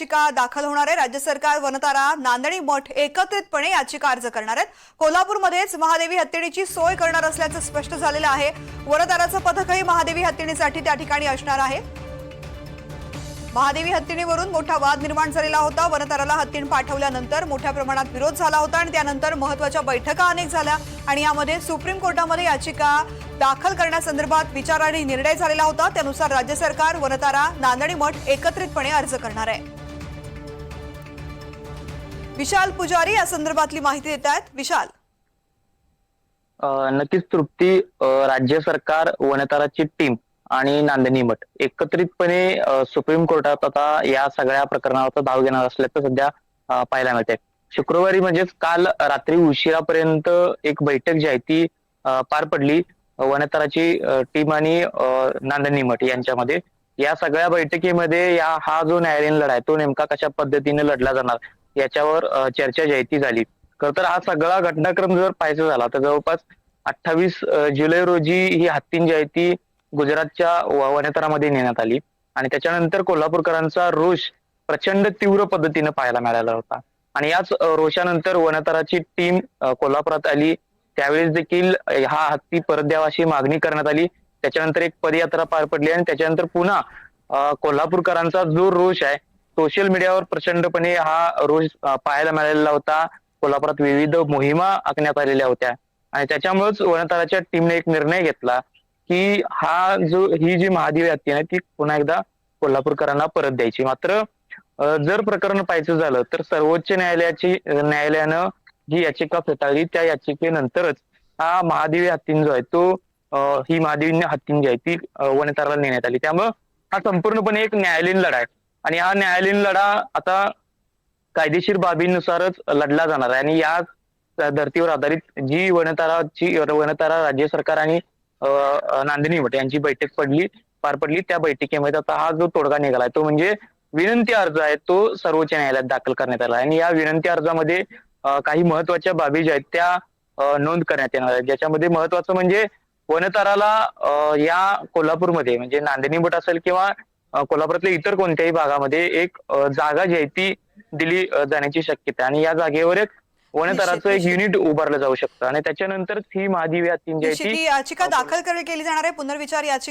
याचिका दाखल होणार आहे. राज्य सरकार वनतारा नांदणी मठ एकत्रितपणे याचिका अर्ज करणार आहेत. कोल्हापूरमध्येच महादेवी हत्तीणीची सोय करणार असल्याचं स्पष्ट झालेलं आहे. वनताराचं पथकही महादेवी हत्तीणीसाठी त्या ठिकाणी असणार आहे. महादेवी हत्तीणीवरून मोठा वाद निर्माण झालेला होता. वनताराला हत्तीण पाठवल्यानंतर मोठ्या प्रमाणात विरोध झाला होता आणि त्यानंतर महत्त्वाच्या बैठका अनेक झाल्या. आणि यामध्ये सुप्रीम कोर्टामध्ये याचिका दाखल करण्यासंदर्भात विचार आणि निर्णय झालेला होता. त्यानुसार राज्य सरकार वनतारा नांदणी मठ एकत्रितपणे अर्ज करणार आहे. विशाल पुजारी या संदर्भातली माहिती देत आहेत. विशाल. नक्कीच तृप्ती राज्य सरकार वनताराची टीम आणि नांदणी मठ एकत्रितपणे सुप्रीम कोर्टात आता या सगळ्या प्रकरणावर धाव घेणार असल्याचं सध्या पाहायला मिळते शुक्रवारी म्हणजेच काल रात्री उशिरापर्यंत एक बैठक जी आहे ती पार पडली. वनताराची टीम आणि नांदणी मठ यांच्यामध्ये. या सगळ्या बैठकीमध्ये या हा जो न्यायालयीन लढा आहे तो नेमका कशा पद्धतीने लढला जाणार? याच्यावर चर्चा जी आहे ती झाली. खर तर हा सगळा घटनाक्रम जर पाहायचा झाला तर जवळपास अठ्ठावीस जुलै रोजी ही हत्तीन जी आहे ती गुजरातच्या वनेतरामध्ये नेण्यात आली. आणि त्याच्यानंतर कोल्हापूरकरांचा रोष प्रचंड तीव्र पद्धतीने पाहायला मिळाला होता. आणि याच रोषानंतर वनतराची टीम कोल्हापुरात आली. त्यावेळेस देखील हा हत्ती परत द्यावा अशी मागणी करण्यात आली. त्याच्यानंतर एक पदयात्रा पार पडली आणि त्याच्यानंतर पुन्हा कोल्हापूरकरांचा जो रोष आहे सोशल मीडियावर प्रचंडपणे हा रोष पाहायला मिळालेला होता. कोल्हापुरात विविध मोहिमा आखण्यात आलेल्या होत्या. आणि त्याच्यामुळेच वनताराच्या टीमने एक निर्णय घेतला की हा जो ही जी महादेवी हत्ती आहे ती पुन्हा एकदा कोल्हापूरकरांना परत द्यायची. मात्र जर प्रकरण पाहायचं झालं तर सर्वोच्च न्यायालयाची न्यायालयानं जी याचिका फेटाळली त्या याचिकेनंतरच हा महादेवी हत्तीन जो आहे तो ही महादेवी हत्तीन जी आहे ती वनताराला नेण्यात आली. त्यामुळं हा संपूर्णपणे एक न्यायालयीन लढा आहे आणि हा न्यायालयीन लढा आता कायदेशीर बाबींनुसारच लढला जाणार आहे. आणि या धर्तीवर आधारित जी वनताराची वनतारा राज्य सरकार आणि नांदिनी मठ यांची बैठक पडली पार पडली त्या बैठकीमध्ये आता हा जो तोडगा निघाला तो म्हणजे विनंती अर्ज आहे तो सर्वोच्च न्यायालयात दाखल करण्यात आला आणि या विनंती अर्जामध्ये काही महत्त्वाच्या बाबी ज्या आहेत त्या नोंद करण्यात येणार आहेत. ज्याच्यामध्ये महत्वाचं म्हणजे वनताराला या कोल्हापूरमध्ये म्हणजे नांदिनी भट असेल किंवा कोल्हापुरातल्या इतर कोणत्याही भागामध्ये एक जागा जी आहे ती दिली जाण्याची शक्यता आहे. आणि या जागेवर एक वनतराचं एक. युनिट उभारलं जाऊ शकतं. आणि त्याच्यानंतर ही महादेवी हत्तीन जी आहे निश्चित ती ही याचिका दाखल केली जाणार आहे. पुनर्विचार याचिका